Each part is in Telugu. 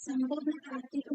సంపూర్ణ కార్తీక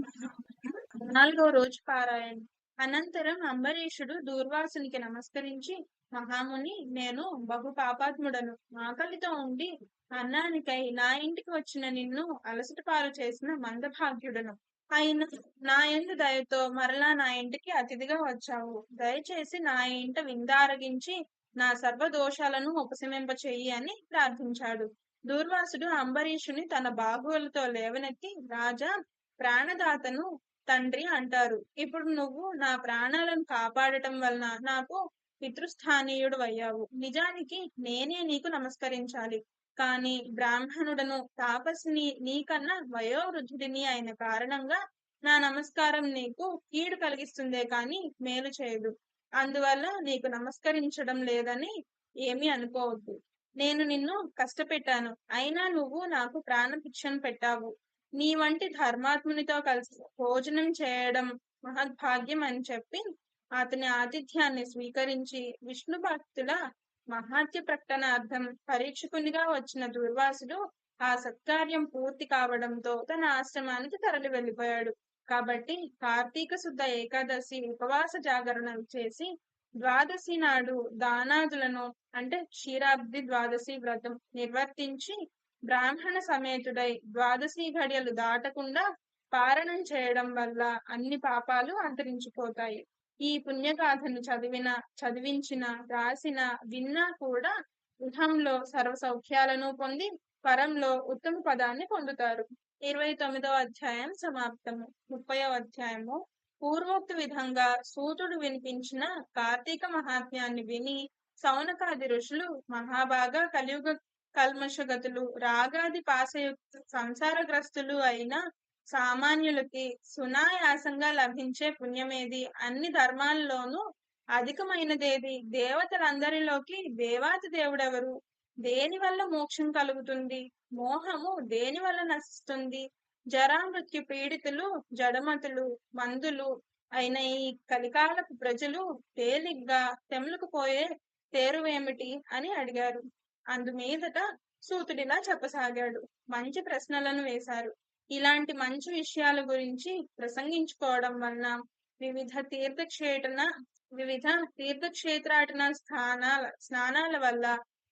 నాలుగో రోజు పారాయణ. అనంతరం అంబరీషుడు దూర్వాసునికి నమస్కరించి మహాముని నేను బహు పాపాత్ముడను. ఆకలితో ఉండి అన్నానికై నా ఇంటికి వచ్చిన నిన్ను అలసట పాలు చేసిన మందభాగ్యుడను. ఆయన నా ఎందు దయతో మరలా నా ఇంటికి అతిథిగా వచ్చావు. దయచేసి నా ఇంట విందారగించి నా సర్వ దోషాలను ఉపశమింప చెయ్యి అని ప్రార్థించాడు. దూర్వాసుడు అంబరీషుని తన బాహువులతో లేవనెత్తి రాజా ప్రాణదాతను తండ్రి అంటారు. ఇప్పుడు నువ్వు నా ప్రాణాలను కాపాడటం వలన నాకు పితృస్థానీయుడు అయ్యావు. నిజానికి నేనే నీకు నమస్కరించాలి. కాని బ్రాహ్మణుడను తాపస్ని నీకన్నా వయోవృద్ధుడిని అయిన కారణంగా నా నమస్కారం నీకు కీడు కలిగిస్తుందే కాని మేలు చేయదు. అందువల్ల నీకు నమస్కరించడం లేదని ఏమీ అనుకోవద్దు. నేను నిన్ను కష్టపెట్టాను. అయినా నువ్వు నాకు ప్రాణభిక్షను పెట్టావు. నీ వంటి ధర్మాత్మునితో కలిసి భోజనం చేయడం మహద్భాగ్యం అని చెప్పి అతని ఆతిథ్యాన్ని స్వీకరించి విష్ణు భక్తుల మహాత్య ప్రకటనార్థం పరీక్షకునిగా వచ్చిన దుర్వాసుడు ఆ సత్కార్యం పూర్తి కావడంతో తన ఆశ్రమానికి తరలి వెళ్ళిపోయాడు. కాబట్టి కార్తీక శుద్ధ ఏకాదశి ఉపవాస జాగరణం చేసి ద్వాదశి నాడు దానాదులను అంటే క్షీరాబ్ది ద్వాదశి వ్రతం నిర్వర్తించి బ్రాహ్మణ సమేతుడై ద్వాదశి ఘడియలు దాటకుండా పారణం చేయడం వల్ల అన్ని పాపాలు అంతరించిపోతాయి. ఈ పుణ్యగాథను చదివిన చదివించిన రాసిన విన్నా కూడా గృహంలో సర్వ సౌఖ్యాలను పొంది పరంలో ఉత్తమ పదాన్ని పొందుతారు. ఇరవై తొమ్మిదవ అధ్యాయం సమాప్తము. ముప్పై అధ్యాయము పూర్వోక్త విధంగా సూతుడు వినిపించిన కార్తీక మహాత్మ్యాన్ని విని సౌనకాది ఋషులు మహాభాగా కలియుగ కల్మషగతులు రాగాది పాసయుక్త సంసారగ్రస్తులు అయిన సామాన్యులకి సునాయాసంగా లభించే పుణ్యమేది? అన్ని ధర్మాల్లోనూ అధికమైనదేది? దేవతలందరిలోకి దేవాతి దేవుడెవరు? దేని వల్ల మోక్షం కలుగుతుంది? మోహము దేని వల్ల నశిస్తుంది? జరామృత్యు పీడితులు జడమతులు మందులు అయిన ఈ కలికాలపు ప్రజలు తేలిగ్గా తెములుకుపోయే తేరువేమిటి అని అడిగారు. అందుమీదట సూతుడిలా చెప్పసాగాడు. మంచి ప్రశ్నలను వేశారు. ఇలాంటి మంచి విషయాల గురించి ప్రసంగించుకోవడం వలన వివిధ తీర్థక్షేటన వివిధ తీర్థక్షేత్రాటన స్థానాల స్నానాల వల్ల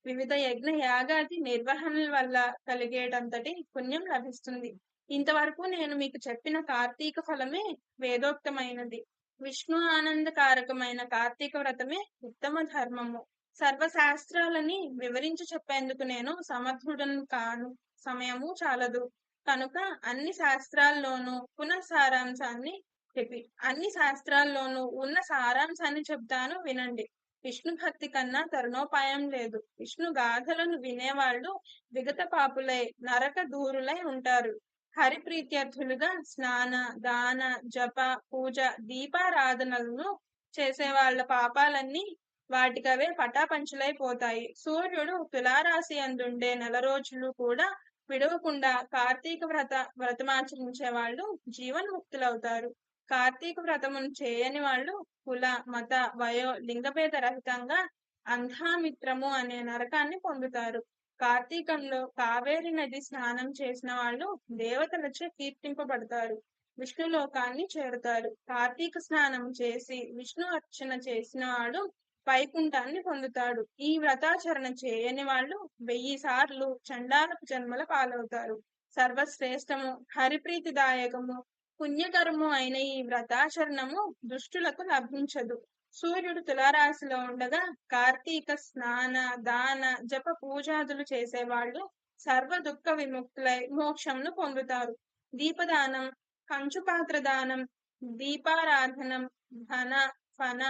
వివిధ యజ్ఞ యాగాది నిర్వహణల వల్ల కలిగేటంతటి పుణ్యం లభిస్తుంది. ఇంతవరకు నేను మీకు చెప్పిన కార్తీక ఫలమే వేదోక్తమైనది. విష్ణు ఆనందకారకమైన కార్తీక వ్రతమే ఉత్తమ ధర్మము. సర్వశాస్త్రాలని వివరించి చెప్పేందుకు నేను సమర్థుడను కాను. సమయము చాలదు. కనుక అన్ని శాస్త్రాల్లోనూ పునః సారాంశాన్ని రిపీట్ అన్ని శాస్త్రాల్లోనూ ఉన్న సారాంశాన్ని చెప్తాను వినండి. విష్ణు భక్తి కన్నా తరుణోపాయం లేదు. విష్ణు గాథలను వినేవాళ్ళు విగత పాపులై నరక దూరులై ఉంటారు. హరిప్రీత్యర్థులుగా స్నాన దాన జప పూజ దీపారాధనలను చేసే వాళ్ళ పాపాలన్నీ వాటికవే పటాపంచులైపోతాయి. సూర్యుడు తులారాశి అందుండే నెల రోజులు కూడా విడవకుండా కార్తీక వ్రత వ్రతమాచరించే వాళ్ళు జీవన్ముక్తులవుతారు. కార్తీక వ్రతమును చేయని వాళ్ళు కుల మత వయో లింగభేద రహితంగా అంధామిత్రము అనే నరకాన్ని పొందుతారు. కార్తీకంలో కావేరి నది స్నానం చేసిన వాళ్ళు దేవతలచే కీర్తింపబడతారు. విష్ణు లోకాన్ని చేరుతారు. కార్తీక స్నానం చేసి విష్ణు అర్చన చేసిన వాడు వైకుంఠాన్ని పొందుతాడు. ఈ వ్రతాచరణ చేయని వాళ్ళు వెయ్యి సార్లు చండాలపు జన్మల పాలవుతారు. సర్వశ్రేష్టము హరిప్రీతిదాయకము పుణ్యకరము అయిన ఈ వ్రతాచరణము దుష్టులకు లభించదు. సూర్యుడు తులారాశిలో ఉండగా కార్తీక స్నాన దాన జప పూజాదులు చేసేవాళ్ళు సర్వ దుఃఖ విముక్తులై మోక్షంను పొందుతారు. దీపదానం కంచుపాత్ర దానం దీపారాధనం ధన ఫన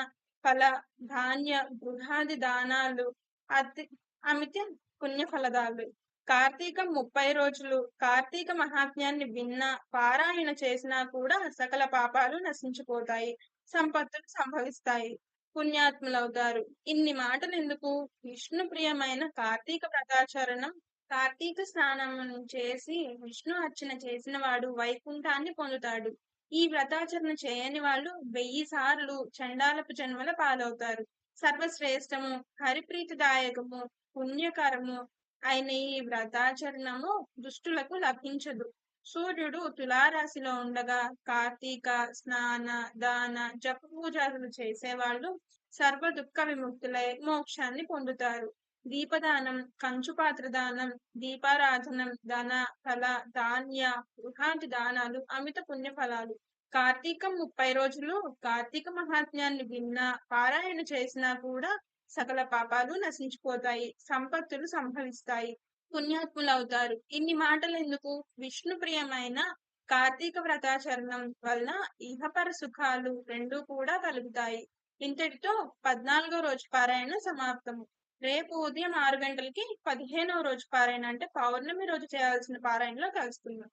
ఫల ధాన్య గృహాది దానాలు అతి అమిత పుణ్యఫలదాలు. కార్తీకం ముప్పై రోజులు కార్తీక మహాత్మ్యాన్ని విన్నా పారాయణ చేసినా కూడా సకల పాపాలు నశించిపోతాయి. సంపత్తులు సంభవిస్తాయి. పుణ్యాత్ములవుతారు. ఇన్ని మాటలు ఎందుకు విష్ణు ప్రియమైన కార్తీక వ్రతాచరణం కార్తీక స్నానం చేసి విష్ణు అర్చన చేసిన వాడు వైకుంఠాన్ని పొందుతాడు. ఈ వ్రతాచరణ చేయని వాళ్ళు వెయ్యి సార్లు చండాలపు జన్మల పాలవుతారు. సర్వశ్రేష్టము హరిప్రీతిదాయకము పుణ్యకరము అయిన ఈ వ్రతాచరణము దుష్టులకు లభించదు. సూర్యుడు తులారాశిలో ఉండగా కార్తీక స్నాన దాన జప పూజలు చేసేవాళ్ళు సర్వ దుఃఖ విముక్తులై మోక్షాన్ని పొందుతారు. దీపదానం కంచుపాత్ర దానం దీపారాధనం ధన ఫల ధాన్య గృహాంటి దానాలు అమిత పుణ్య ఫలాలు. కార్తీకం ముప్పై రోజులు కార్తీక మహాత్మ్యాన్ని విన్నా పారాయణ చేసినా కూడా సకల పాపాలు నశించిపోతాయి సంపత్తులు సంభవిస్తాయి. పుణ్యాత్ములవుతారు. ఇన్ని మాటలు ఎందుకు విష్ణు ప్రియమైన కార్తీక వ్రతాచరణం వలన ఇహపర సుఖాలు రెండూ కూడా కలుగుతాయి. ఇంతటితో పద్నాలుగో రోజు పారాయణ సమాప్తము రేపు ఉదయం ఆరు గంటలకి పదిహేనవ రోజు పారాయణ అంటే పౌర్ణమి రోజు చేయాల్సిన పారాయణలో కలుసుకుందాం.